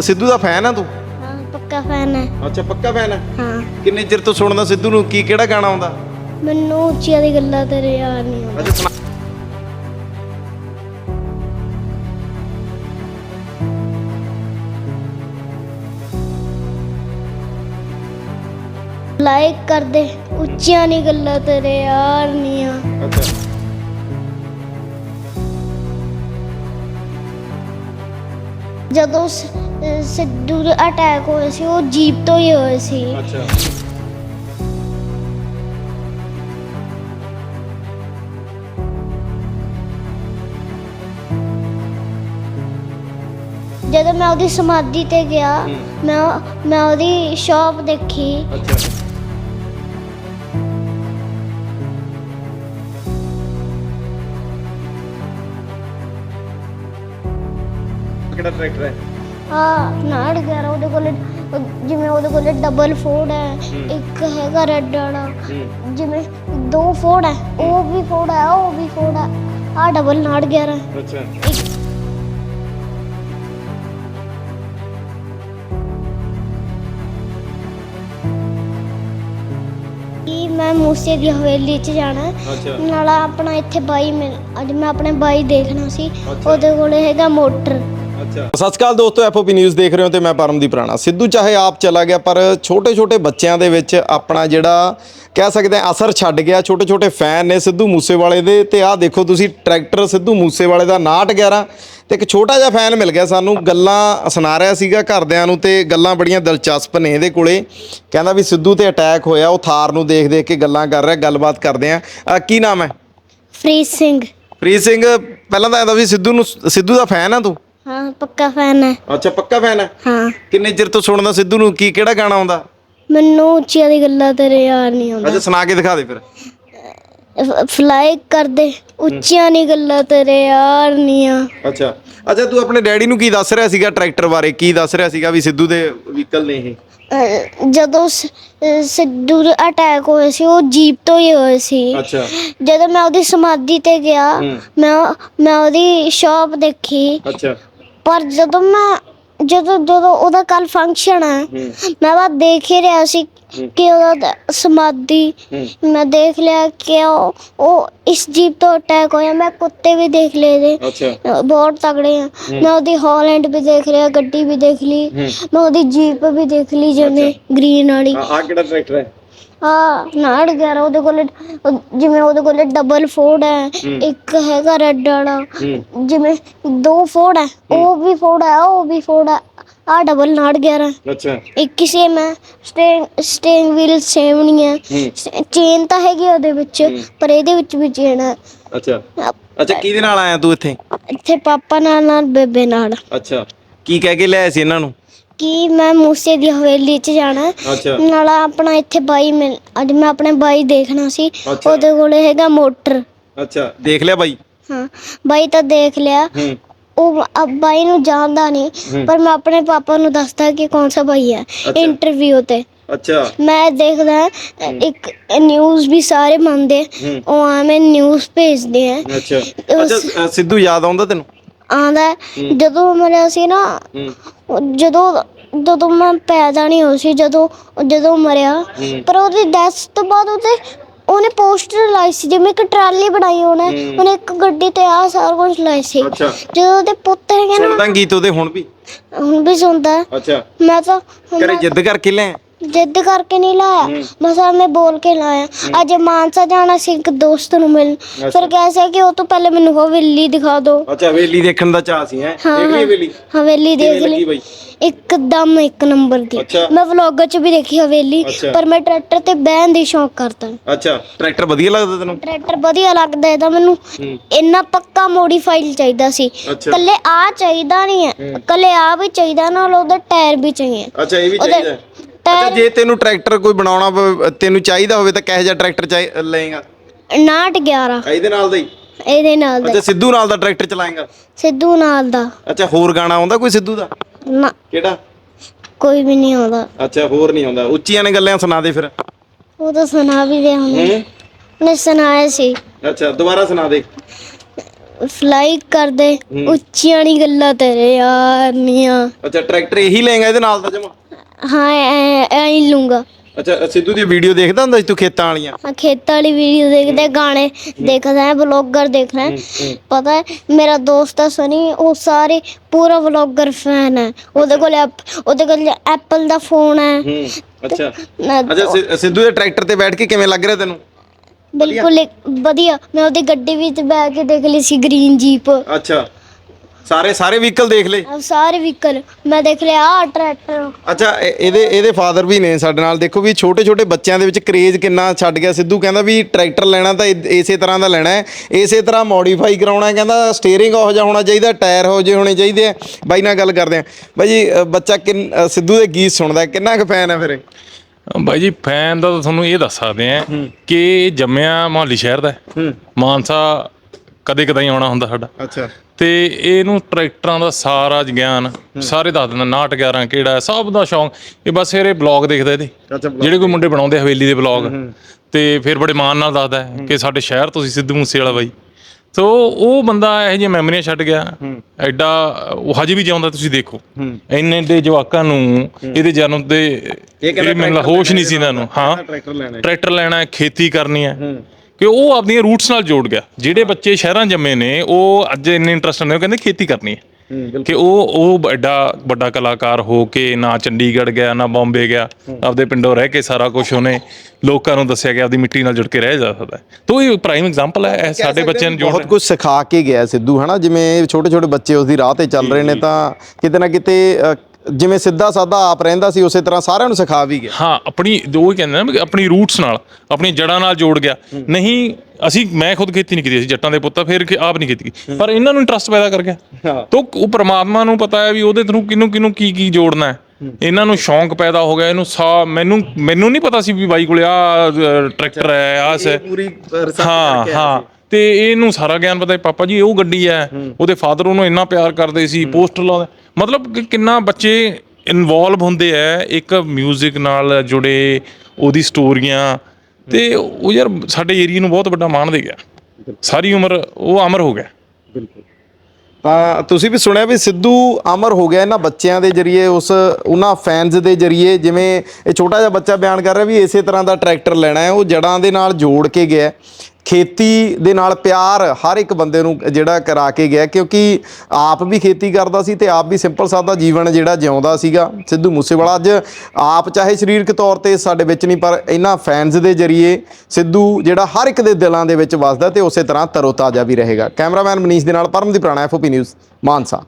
ਸਿੱਧੂ ਦਾ fan ਆ ਤੂੰ? ਹਾਂ ਪੱਕਾ ਫੈਨ ਹੈ। ਅੱਛਾ ਪੱਕਾ ਫੈਨ ਆ ਹਾਂ। ਕਿੰਨੇ ਚਿਰ ਤੋਂ ਸੁਣਦਾ ਸਿੱਧੂ ਨੂੰ? ਕੀ ਕਿਹੜਾ ਗਾਣਾ ਆਉਂਦਾ? ਮੈਨੂੰ ਉੱਚੀਆਂ ਦੀ ਗੱਲਾਂ ਤੇਰੇ ਯਾਦ ਨਹੀਂ ਆਉਂਦਾ ਅੱਛਾ ਸੁਣਾ। ਲਾਈਕ ਕਰਦੇ ਉੱਚੀਆਂ ਨਹੀਂ ਗੱਲਾਂ ਤੇਰੇ ਯਾਰ ਨਹੀਂ ਆ। ਅੱਛਾ। ਜਦੋਂ ਸ- ਸਿੱਧੂ ਦਾ ਅਟੈਕ ਹੋਇਆ ਸੀ ਉਹ ਜੀਪ ਤੋਂ ਹੀ ਹੋਇਆ ਸੀ। ਅੱਛਾ। ਜਦੋਂ ਮੈਂ ਉਹਦੀ ਸਮਾਧੀ ਤੇ ਗਿਆ। ਮੈਂ ਮੈਂ ਉਹਦੀ ਸ਼ਾਪ ਦੇਖੀ। ਅੱਛਾ। ਕਿਹੜਾ ਟਰੈਕਟਰ ਹੈ? ਨਾੜ ਗਿਆ ਉਹਦੇ ਕੋਲ ਜਿਵੇਂ ਉਹਦੇ ਕੋਲ ਡਬਲ ਫੋਰਡ ਹੈ। ਇੱਕ ਹੈਗਾ ਰੈੱਡ ਵਾਲਾ ਜਿਵੇਂ ਦੋ ਫੋਰਡ ਹੈ ਉਹ ਵੀ ਫੋਰਡ ਹੈ ਉਹ ਵੀ ਫੋਰਡ ਹੈ ਆ ਡਬਲ ਨਾੜ ਗਿਆ ਰ ਅੱਛਾ। ਕਿ ਮੈਂ ਮੂਸੇ ਦੀ ਹਵੇਲੀ 'ਚ ਜਾਣਾ ਨਾਲ ਆਪਣਾ ਇੱਥੇ ਬਾਈ ਮਿਲ ਅੱਜ ਮੈਂ ਆਪਣੇ ਬਾਈ ਦੇਖਣਾ ਸੀ। ਉਹਦੇ ਕੋਲ ਹੈਗਾ ਮੋਟਰ। ਸਤਿ ਸ਼੍ਰੀ ਅਕਾਲ ਦੋਸਤੋ ਐਫਓਪੀ ਨਿਊਜ਼ ਦੇਖ ਰਹੇ ਹੋ ਤੇ ਮੈਂ ਪਰਮਦੀਪ ਰਾਣਾ। ਸਿੱਧੂ ਚਾਹੇ ਆਪ ਚਲਾ ਗਿਆ ਪਰ ਛੋਟੇ ਛੋਟੇ ਬੱਚਿਆਂ ਦੇ ਵਿੱਚ ਆਪਣਾ ਜਿਹੜਾ ਕਹਿ ਸਕਦੇ ਆ ਅਸਰ ਛੱਡ ਗਿਆ। ਛੋਟੇ ਛੋਟੇ ਫੈਨ ਨੇ ਸਿੱਧੂ ਮੂਸੇਵਾਲੇ ਦੇ ਤੇ ਆਹ ਦੇਖੋ ਤੁਸੀਂ ਟਰੈਕਟਰ ਸਿੱਧੂ ਮੂਸੇਵਾਲੇ ਦਾ 911 ਤੇ ਇੱਕ ਛੋਟਾ ਜਿਹਾ ਫੈਨ ਮਿਲ ਗਿਆ ਸਾਨੂੰ ਗੱਲਾਂ ਸੁਣਾ ਰਿਹਾ ਸੀਗਾ ਘਰਦਿਆਂ ਨੂੰ ਤੇ ਗੱਲਾਂ ਬੜੀਆਂ ਦਿਲਚਸਪ ਨੇ ਇਹਦੇ ਕੋਲੇ। ਕਹਿੰਦਾ ਵੀ ਸਿੱਧੂ ਤੇ ਅਟੈਕ ਹੋਇਆ ਉਹ ਥਾਰ ਨੂੰ ਦੇਖ ਦੇਖ ਕੇ ਗੱਲਾਂ ਕਰ ਰਿਹਾ ਗੱਲਬਾਤ ਕਰਦੇ ਆ ਕੀ ਨਾਮ ਹੈ? ਫਰੀਦ ਸਿੰਘ। ਪ੍ਰੀਤ ਸਿੰਘ ਪਹਿਲਾਂ ਤਾਂ ਇਹਦਾ ਵੀ ਸਿੱਧੂ ਨੂੰ ਸਿੱਧੂ ਦਾ ਫੈਨ ਆ ਤੂੰ? ਹਾਂ ਪੱਕਾ ਫੈਨ ਹੈ। ਅੱਛਾ ਪੱਕਾ ਫੈਨ ਹੈ? ਹਾਂ। ਕਿੰਨੇ ਚਿਰ ਤੋਂ ਸੁਣਦਾ ਸਿੱਧੂ ਨੂੰ? ਕੀ ਕਿਹੜਾ ਗਾਣਾ ਆਉਂਦਾ? ਮੈਨੂੰ ਉੱਚੀਆਂ ਦੀ ਗੱਲਾਂ ਤੇਰੇ ਯਾਦ ਨਹੀਂ ਆਉਂਦਾ। ਅੱਛਾ ਸੁਣਾ ਕੇ ਦਿਖਾ ਦੇ ਫਿਰ। ਫਲਾਈ ਕਰਦੇ ਉੱਚੀਆਂ ਨਹੀਂ ਗੱਲਾਂ ਤੇਰੇ ਯਾਰ ਨਹੀਂ ਆ। ਅੱਛਾ। ਅੱਛਾ ਤੂੰ ਆਪਣੇ ਡੈਡੀ ਨੂੰ ਕੀ ਦੱਸ ਰਿਹਾ ਸੀਗਾ ਟਰੈਕਟਰ ਬਾਰੇ? ਕੀ ਦੱਸ ਰਿਹਾ ਸੀਗਾ ਵੀ ਸਿੱਧੂ ਦੇ ਵਹੀਕਲ ਨੇ ਇਹ? ਅਹ ਜਦੋਂ ਸ- ਅਹ ਸਿੱਧੂ ਦਾ ਅਟੈਕ ਹੋਇਆ ਸੀ ਉਹ ਜੀਪ ਤੋਂ ਹੀ ਹੋਇਆ ਸੀ। ਅੱਛਾ। ਜਦੋਂ ਮੈਂ ਉਹਦੀ ਸਮਾਧੀ ਤੇ ਗਿਆ। ਮੈਂ ਮੈਂ ਉਹਦੀ ਸ਼ਾਪ ਦੇਖੀ। ਅੱਛਾ। ਪਰ ਜਦੋਂ ਮੈਂ ਜਦੋਂ ਜਦੋਂ ਉਹਦਾ ਕੱਲ ਫੰਕਸ਼ਨ ਹੈ। ਮੈਂ ਬਸ ਦੇਖ ਹੀ ਰਿਹਾ ਸੀ ਕਿ ਉਹਦਾ ਦ- ਸਮਾਧੀ ਮੈਂ ਦੇਖ ਲਿਆ ਕਿ ਉਹ ਉਹ ਇਸ ਜੀਪ ਤੋਂ ਅਟੈਕ ਹੋਇਆ। ਮੈਂ ਕੁੱਤੇ ਵੀ ਦੇਖ ਲਏ ਦੇ ਅੱਛਾ। ਬਹੁਤ ਤਗੜੇ ਆ। ਮੈਂ ਉਹਦੀ ਹਾਲੈਂਡ ਵੀ ਦੇਖ ਲਿਆ ਗੱਡੀ ਵੀ ਦੇਖ ਲਈ। ਮੈਂ ਉਹਦੀ ਜੀਪ ਵੀ ਦੇਖ ਲਈ ਜਿਵੇਂ ਗ੍ਰੀਨ ਵਾਲੀ। ਆ ਕਿਹੜਾ ਟਰੈਕਟਰ ਹੈ? ਹਾਂ ਨਾੜ ਗਿਆ ਉਹਦੇ ਕੋਲ ਉਹ- ਜਿਵੇਂ ਉਹਦੇ ਕੋਲ ਡਬਲ ਫੋਰਡ ਹੈ ਹੂੰ। ਇੱਕ ਹੈਗਾ ਰੈੱਡ ਵਾਲਾ ਹੂੰ। ਜਿਵੇਂ ਦੋ ਫੋਰਡ ਹੈ ਉਹ ਵੀ ਫੋਰਡ ਹੈ ਉਹ ਵੀ ਫੋਰਡ ਹੈ ਆ ਡਬਲ ਨਾੜ ਗਿਆ ਅੱਛਾ। ਇੱਕ ਕਿਸੇ ਮੈਂ ਸਟੇਰਿੰਗ ਸਟੇਰਿੰਗ ਵੀਲ ਸੇਮ ਨਹੀਂ ਹੈ। ਹੂੰ। ਚੇਨ ਤਾਂ ਹੈਗੀ ਉਹਦੇ ਵਿੱਚ ਪਰ ਇਹਦੇ ਵਿੱਚ ਵੀ ਚੇਨ ਹੈ। ਅੱਛਾ। ਅੱਛਾ ਕਿਹਦੇ ਨਾਲ ਆਇਆ ਤੂੰ ਇੱਥੇ? ਇੱਥੇ ਪਾਪਾ ਨਾਲ ਨਾਲ ਬੇਬੇ ਨਾਲ। ਅੱਛਾ। ਕੀ ਕਹਿ ਕੇ ਲਿਆਇਆ ਸੀ ਇਹਨਾਂ ਨੂੰ? ਕਿ ਮੈਂ ਮੂਸੇ ਦੀ ਹਵੇਲੀ 'ਚ ਜਾਣਾ। ਹੈ। ਅੱਛਾ। ਨਾਲ ਆਪਣਾ ਇੱਥੇ ਬਾਈ ਮਿਲ ਅੱਜ ਮੈਂ ਆਪਣੇ ਬਾਈ ਦੇਖਣਾ ਸੀ। ਅੱਛਾ। ਉਹਦੇ ਕੋਲ ਹੈਗਾ ਮੋਟਰ। ਅੱਛਾ ਦੇਖ ਲਿਆ ਬਾਈ? ਹਾਂ ਬਾਈ ਤਾਂ ਦੇਖ ਲਿਆ। ਹੂੰ। ਉਹ ਅਬ ਬਾਈ ਨੂੰ ਜਾਣਦਾ ਨਹੀਂ ਪਰ ਮੈਂ ਆਪਣੇ ਪਾਪਾ ਨੂੰ ਦੱਸਦਾ ਕਿ ਕੌਣ ਸਾ ਬਾਈ ਹੈ ਇੰਟਰਵਿਊ ਤੇ। ਅੱਛਾ। ਮੈਂ ਦੇਖਦਾ ਇੱਕ ਨਿਊਜ਼ ਵੀ ਸਾਰੇ ਮੰਨਦੇ ਹੂੰ। ਉਹ ਆਵੇਂ ਨਿਊਜ਼ ਭੇਜਦੇ ਆ। ਅੱਛਾ। ਅੱਛਾ ਅ, ਸਿੱਧੂ ਯਾਦ ਆਉਂਦਾ ਤੈਨੂੰ? ਆਂਦਾ ਜਦੋਂ ਮਰਿਆ ਸੀ ਨਾ ਹੂੰ। ਜਦੋਂ ਜਦੋਂ ਮੈਂ ਪੈਦਾ ਨਹੀਂ ਹੋਈ ਸੀ ਜਦੋਂ ਜਦੋਂ ਮਰਿਆ। ਹੂੰ। ਪਰ ਉਹਦੀ ਡੈਥ ਤੋਂ ਬਾਅਦ ਉਹਦੇ ਉਹਨੇ ਪੋਸਟਰ ਲਾਈ ਸੀ ਜਿਵੇਂ ਇੱਕ ਟਰਾਲੀ ਬਣਾਈ ਉਹਨੇ ਹੂੰ। ਉਹਨੇ ਇੱਕ ਗੱਡੀ ਤੇ ਆ ਸਾਰਾ ਕੁਝ ਲਾਈ ਸੀ। ਅੱਛਾ। ਜਦੋਂ ਉਹਦੇ ਪੁੱਤ ਹੈਗੇ ਨਾ। ਸੁਣਦਾ ਗੀਤ ਉਹਦੇ ਹੁਣ ਵੀ? ਹੁਣ ਵੀ ਸੁਣਦਾ। ਹੈ। ਅੱਛਾ। ਮੈਂ ਤਾਂ ਘਰੇ ਜਿੱਦ ਕਰਕੇ ਲੈ ਜਿੱਦ ਕਰਕੇ ਨਹੀਂ ਲਾਇਆ। ਬਸ ਮੈਂ ਬੋਲ ਕੇ ਲਾਇਆ। ਅੱਜ ਮਾਨਸਾ ਜਾਣਾ ਸੀ ਇੱਕ ਦੋਸਤ ਨੂੰ ਮਿਲ ਅੱਛਾ। ਫਿਰ ਕੈਸੇ ਕਿ ਉਹ ਤੋਂ ਪਹਿਲੇ ਮੈਨੂੰ ਹਵੇਲੀ ਦਿਖਾ ਦਿਓ। ਅੱਛਾ ਹਵੇਲੀ ਦੇਖਣ ਦਾ ਚਾਹ ਸੀ ਹੈ? ਹਾਂ, ਦੇਖ ਲਈ। ਹਵੇਲੀ ਹਵੇਲੀ ਕਿਵੇਂ ਦੇਖ ਲੱਗੀ ਲਈ। ਬਾਈ? ਇੱਕਦਮ ਇੱਕ ਨੰਬਰ ਦੀ। ਅੱਛਾ। ਮੈਂ ਵਲੌਗਰ ਚ ਵੀ ਦੇਖੀ ਹਵੇਲੀ ਅੱਛਾ। ਪਰ ਮੈਂ ਟਰੈਕਟਰ ਤੇ ਬਹਿਣ ਦੀ ਸ਼ੌਂਕ ਕਰਦਾ। ਅੱਛਾ ਟਰੈਕਟਰ ਵਧੀਆ ਲੱਗਦਾ ਤੈਨੂੰ? ਟਰੈਕਟਰ ਵਧੀਆ ਲੱਗਦਾ ਇਹਦਾ ਮੈਨੂੰ। ਹੂੰ। ਇੰਨਾ ਪੱਕਾ ਮੋਡੀਫਾਈਡ ਚਾਹੀਦਾ ਸੀ। ਅੱਛਾ। ਕੱਲੇ ਆ ਚਾਹੀਦਾ ਨਹੀਂ ਹੈ। ਹੂੰ। ਕੱਲੇ ਆ ਵੀ ਚਾਹੀਦਾ ਨਾਲ ਉਹਦਾ ਟਾਇਰ ਵੀ ਚਾਹੀਏ। ਅੱਛਾ ਇਹ ਵੀ ਉਹਦੇ ਚਾਹੀਦਾ। ਅੱਛਾ ਜੇ ਤੈਨੂੰ ਟਰੈਕਟਰ ਕੋਈ ਬਣਾਉਣਾ ਪਵੇ, ਤੈਨੂੰ ਚਾਹੀਦਾ ਹੋਵੇ ਤਾਂ ਕਿਹੋ ਜਿਹਾ ਟਰੈਕਟਰ ਚਾਹੀ ਲਏਗਾ? 911 ਇਹਦੇ ਨਾਲ ਦਾ ਹੀ? ਇਹਦੇ ਨਾਲ ਦਾ ਅੱਛਾ ਸਿੱਧੂ ਨਾਲ ਦਾ ਟਰੈਕਟਰ ਚਲਾਏਗਾ? ਸਿੱਧੂ ਨਾਲ ਦਾ। ਅੱਛਾ ਹੋਰ ਗਾਣਾ ਆਉਂਦਾ ਕੋਈ ਸਿੱਧੂ ਦਾ? ਨਾ। ਕਿਹੜਾ? ਕੋਈ ਵੀ ਨਹੀਂ ਆਉਂਦਾ। ਅੱਛਾ ਹੋਰ ਨਹੀਂ ਆਉਂਦਾ। ਉੱਚੀਆਂ ਨੇ ਗੱਲਾਂ ਸੁਣਾ ਦੇ ਫਿਰ। ਉਹ ਤਾਂ ਸੁਣਾ ਵੀ ਦੇ ਹੁਣ। ਹੂੰ? ਨੇ ਸੁਣਾਇਆ ਸੀ। ਅੱਛਾ ਦੁਬਾਰਾ ਸੁਣਾ ਦੇ। ਫਲਾਈ ਕਰਦੇ ਉੱਚੀਆਂ ਨਹੀਂ ਗੱਲਾਂ ਤੇਰੇ ਯਾਰ ਨੀਆਂ। ਅੱਛਾ ਟਰੈਕਟਰ ਇਹੀ ਲਏਗਾ ਇਹਦੇ ਨਾਲ ਦਾ ਜਮਾ? ਹਾਂ ਐ ਐ ਹੀ ਲੂੰਗਾ ਅੱਛਾ ਸਿੱਧੂ ਦੀ ਵੀਡੀਓ ਦੇਖਦਾ ਹੁੰਦਾ ਸੀ ਤੂੰ ਖੇਤਾਂ ਵਾਲੀਆਂ? ਮੈਂ ਖੇਤਾਂ ਵਾਲੀ ਵੀਡੀਓ ਦੇਖਦੇ ਗਾਣੇ ਦੇਖਦਾ ਹੈ ਵਲੌਗਰ ਦੇਖਦਾ। ਹੈ ਪਤਾ ਹੈ ਮੇਰਾ ਦੋਸਤ ਹੈ ਸਨੀ ਉਹ ਸਾਰੇ ਪੂਰਾ ਵਲੌਗਰ ਫੈਨ ਹੈ। ਉਹਦੇ ਕੋਲ ਐਪ- ਉਹਦੇ ਕੋਲ ਐਪਲ ਦਾ ਫੋਨ ਹੈ। ਹੂੰ ਅੱਛਾ। ਨਾ- ਅੱਛਾ ਸਿ- ਸਿੱਧੂ ਦੇ ਟਰੈਕਟਰ ਤੇ ਬੈਠ ਕੇ ਕਿਵੇਂ ਲੱਗ ਰਿਹਾ ਤੈਨੂੰ? ਬਿਲਕੁਲ ਇੱਕ ਵਧੀਆ। ਮੈਂ ਉਹਦੀ ਗੱਡੀ ਵਿੱਚ ਬੈ ਕੇ ਦੇਖ ਲਈ ਸੀ ਗ੍ਰੀਨ ਜੀਪ ਅੱਛਾ। ਸਾਰੇ ਸਾਰੇ ਵਹੀਕਲ ਦੇਖ ਲਏ? ਸਾਰੇ ਵਹੀਕਲ ਮੈਂ ਦੇਖ ਲਿਆ ਆ। ਟਰੈਕਟਰ ਅੱਛਾ ਇਹ- ਇਹਦੇ ਇਹਦੇ ਫਾਦਰ ਵੀ ਨੇ ਸਾਡੇ ਨਾਲ। ਦੇਖੋ ਵੀ ਛੋਟੇ ਛੋਟੇ ਬੱਚਿਆਂ ਦੇ ਵਿੱਚ ਕਰੇਜ਼ ਕਿੰਨਾ ਛੱਡ ਗਿਆ। ਸਿੱਧੂ ਕਹਿੰਦਾ ਵੀ ਟਰੈਕਟਰ ਲੈਣਾ ਤਾਂ ਇ- ਇਸੇ ਤਰ੍ਹਾਂ ਦਾ ਲੈਣਾ ਹੈ। ਇਸੇ ਤਰ੍ਹਾਂ ਮੋਡੀਫਾਈ ਕਰਾਉਣਾ ਹੈ। ਕਹਿੰਦਾ ਸਟੀਅਰਿੰਗ ਉਹੋ ਜਿਹਾ ਹੋਣਾ ਚਾਹੀਦਾ ਟਾਇਰ ਹੋ ਜਿਹੇ ਹੋਣੇ ਚਾਹੀਦੇ ਆ। ਬਾਈ ਨਾਲ ਗੱਲ ਕਰਦੇ ਆ ਬਾਈ ਜੀ ਅ, ਬੱਚਾ ਕਿੰਨ ਅ, ਸਿੱਧੂ ਦੇ ਗੀਤ ਸੁਣਦਾ ਹੈ, ਕਿੰਨਾ ਕੁ ਫੈਨ ਹੈ ਫਿਰ ਇਹ? ਬਾਈ ਜੀ ਫੈਨ ਦਾ ਤਾਂ ਤੁਹਾਨੂੰ ਇਹ ਦੱਸ ਸਕਦੇ ਆ ਕਿ ਇਹ ਜੰਮਿਆ ਮੋਹਾਲੀ ਸ਼ਹਿਰ ਦਾ ਹੈ। ਮਾਨਸਾ ਕਦੇ ਕਦਾਈ ਆਉਣਾ ਹੁੰਦਾ ਸਾਡਾ। ਅੱਛਾ। ਤੇ ਇਹਨੂੰ ਟਰੈਕਟਰਾਂ ਦਾ ਸਾਰਾ ਗਿਆਨ ਸਾਰੇ ਦੱਸ ਦਿੰਦਾ 69 11 ਕਿਹੜਾ ਹੈ, ਸਭ ਦਾ ਸ਼ੌਂਕ। ਇਹ ਬਸ ਇਹਰੇ ਬਲੌਗ ਦੇਖਦਾ ਇਹਦੇ। ਜਿਹੜੇ ਕੋਈ ਮੁੰਡੇ ਬਣਾਉਂਦੇ ਹਵੇਲੀ ਦੇ ਬਲੌਗ ਤੇ ਫਿਰ ਬੜੇ ਮਾਣ ਨਾਲ ਦੱਸਦਾ ਕਿ ਸਾਡੇ ਸ਼ਹਿਰ ਤੁਸੀਂ ਸਿੱਧੂ ਮੂਸੇ ਵਾਲਾ ਬਾਈ। ਸੋ ਉਹ ਬੰਦਾ ਇਹੋ ਜਿਹੀਆਂ ਮੈਮਰੀਆਂ ਛੱਡ ਗਿਆ। ਐਡਾ ਉਹ ਹਜੇ ਵੀ ਜਿਉਂਦਾ ਤੁਸੀਂ ਦੇਖੋ। ਇੰਨੇ ਦੇ ਜਵਾਕਾਂ ਨੂੰ ਇਹਦੇ ਜਨਮ ਦੇ ਇਹ ਮੈਨੂੰ ਹੋਸ਼ ਨਹੀਂ ਸੀ ਇਹਨਾਂ ਨੂੰ। ਹਾਂ। ਟਰੈਕਟਰ ਲੈਣਾ। ਟਰੈਕਟਰ ਲੈਣਾ ਹੈ ਖੇਤੀ ਕਰਨੀ ਹੈ। ਕਿ ਉਹ ਆਪਣੀਆਂ ਰੂਟਸ ਨਾਲ ਜੋੜ ਗਿਆ। ਜਿਹੜੇ ਬੱਚੇ ਸ਼ਹਿਰਾਂ ਜੰਮੇ ਨੇ ਉਹ ਅੱਜ ਇੰਨੇ ਇੰਟਰਸਟ ਨੇ ਉਹ ਕਹਿੰਦੇ ਖੇਤੀ ਕਰਨੀ ਹੈ। ਕਿ ਉਹ ਉਹ ਐਡਾ ਵੱਡਾ ਕਲਾਕਾਰ ਹੋ ਕੇ ਨਾ ਚੰਡੀਗੜ੍ਹ ਗਿਆ ਨਾ ਬੰਬੇ ਗਿਆ ਆਪਦੇ ਪਿੰਡੋਂ ਰਹਿ ਕੇ ਸਾਰਾ ਕੁਝ ਉਹਨੇ ਲੋਕਾਂ ਨੂੰ ਦੱਸਿਆ ਕਿ ਆਪਦੀ ਮਿੱਟੀ ਨਾਲ ਜੁੜ ਕੇ ਰਹਿ ਜਾ ਸਕਦਾ ਹੈ। ਤੋ ਇਹ ਪ੍ਰਾਈਮ ਐਗਜ਼ਾਮਪਲ ਹੈ ਇਹ ਸਾਡੇ ਬੱਚਿਆਂ ਨੂੰ ਜੋੜ ਬਹੁਤ ਕੁਝ ਸਿਖਾ ਕੇ ਗਿਆ ਸਿੱਧੂ ਹਨਾ? ਜਿਵੇਂ ਛੋਟੇ ਛੋਟੇ ਬੱਚੇ ਉਸ ਦੀ ਰਾਹ ਤੇ ਚੱਲ ਰਹੇ ਨੇ ਤਾਂ ਕਿਤੇ ਨਾ ਕਿਤੇ ਜਿਵੇਂ ਸਿੱਧਾ ਸਾਦਾ ਆਪ ਰਹਿੰਦਾ ਸੀ ਉਸੇ ਤਰ੍ਹਾਂ ਸਾਰਿਆਂ ਨੂੰ ਸਿਖਾ ਵੀ ਗਿਆ। ਹਾਂ ਆਪਣੀ ਜੋ ਇਹ ਕਹਿੰਦੇ ਨਾ ਵੀ ਆਪਣੀ ਰੂਟਸ ਨਾਲ ਆਪਣੀ ਜੜਾਂ ਨਾਲ ਜੋੜ ਗਿਆ। ਨਹੀਂ ਅਸੀਂ ਮੈਂ ਖੁਦ ਖੇਤੀ ਨਹੀਂ ਕੀਤੀ ਅਸੀਂ ਜੱਟਾਂ ਦੇ ਪੁੱਤ ਆ, ਫਿਰ ਕਿ ਆਪ ਨਹੀਂ ਕੀਤੀ। ਪਰ ਇਹਨਾਂ ਨੂੰ ਇੰਟਰਸਟ ਪੈਦਾ ਕਰ ਗਿਆ। ਹਾਂ। ਤੋ ਉਹ ਪ੍ਰਮਾਤਮਾ ਨੂੰ ਪਤਾ ਹੈ ਵੀ ਉਹਦੇ ਥਰੂ ਕਿਨੂੰ ਕਿਨੂੰ ਕੀ ਕੀ ਜੋੜਨਾ ਹੈ। ਇਹਨਾਂ ਨੂੰ ਸ਼ੌਂਕ ਪੈਦਾ ਹੋ ਗਿਆ ਇਹਨੂੰ ਸਾ ਮੈਨੂੰ ਮੈਨੂੰ ਨਹੀਂ ਪਤਾ ਸੀ ਵੀ ਬਾਈ ਕੋਲੇ ਆ ਟਰੈਕਟਰ ਹੈ ਆ ਸ ਪੂਰੀ ਹਾਂ ਹਾਂ। ਤੇ ਇਹਨੂੰ ਸਾਰਾ ਗਿਆਨ ਪਤਾ ਹੈ ਪਾਪਾ ਜੀ ਉਹ ਗੱਡੀ ਹੈ। ਉਹਦੇ ਫਾਦਰ ਉਹਨੂੰ ਇੰਨਾ ਪਿਆਰ ਕਰਦੇ ਸੀ ਪੋਸਟਰ ਲਾਉਂਦੇ। ਮਤਲਬ ਕਿ ਕਿੰਨਾ ਬੱਚੇ ਇਨਵੋਲਵ ਹੁੰਦੇ ਆ ਇੱਕ 뮤직 ਨਾਲ ਜੁੜੇ ਉਹਦੀ ਸਟੋਰੀਆਂ ਤੇ ਉਹ ਯਾਰ ਸਾਡੇ ਏਰੀਆ ਨੂੰ ਬਹੁਤ ਵੱਡਾ ਮਾਣ ਦੇ ਗਿਆ। ਸਾਰੀ ਉਮਰ ਉਹ ਅਮਰ ਹੋ ਗਿਆ। ਤਾਂ ਤੁਸੀਂ ਵੀ ਸੁਣਿਆ ਵੀ ਸਿੱਧੂ ਅਮਰ ਹੋ ਗਿਆ ਇਹਨਾਂ ਬੱਚਿਆਂ ਦੇ ਜਰੀਏ ਉਸ ਉਹਨਾਂ ਫੈਨਸ ਦੇ ਜਰੀਏ। ਜਿਵੇਂ ਇਹ ਛੋਟਾ ਜਿਹਾ ਬੱਚਾ ਬਿਆਨ ਕਰ ਰਿਹਾ ਵੀ ਇਸੇ ਤਰ੍ਹਾਂ ਦਾ ਟਰੈਕਟਰ ਲੈਣਾ ਹੈ ਉਹ ਜੜਾਂ ਦੇ ਨਾਲ ਜੋੜ ਕੇ ਗਿਆ। ਖੇਤੀ ਦੇ ਨਾਲ ਪਿਆਰ ਹਰ ਇੱਕ ਬੰਦੇ ਨੂੰ ਜਿਹੜਾ ਕਰਾ ਕੇ ਗਿਆ, ਕਿਉਂਕਿ ਆਪ ਵੀ ਖੇਤੀ ਕਰਦਾ ਸੀ ਤੇ ਆਪ ਵੀ ਸਿੰਪਲ ਸਾਦਾ ਜੀਵਨ ਜਿਹੜਾ ਜਿਉਂਦਾ ਸੀਗਾ। ਸਿੱਧੂ ਮੂਸੇਵਾਲਾ ਅੱਜ ਆਪ ਚਾਹੇ ਸਰੀਰਕ ਤੌਰ ਤੇ ਸਾਡੇ ਵਿੱਚ ਨਹੀਂ, ਪਰ ਇਹਨਾਂ ਫੈਨਸ ਦੇ ਜਰੀਏ ਸਿੱਧੂ ਜਿਹੜਾ ਹਰ ਇੱਕ ਦੇ ਦਿਲਾਂ ਦੇ ਵਿੱਚ ਵੱਸਦਾ ਤੇ ਉਸੇ ਤਰ੍ਹਾਂ ਤਰੋਤਾਜ਼ਾ ਵੀ ਰਹੇਗਾ। ਕੈਮਰਾਮੈਨ ਮਨੀਸ਼ ਦੇ ਨਾਲ ਪਰਮਦੀਪ ਰਾਣਾ ਐਫਓਪੀ ਨਿਊਜ਼ ਮਾਨਸਾ।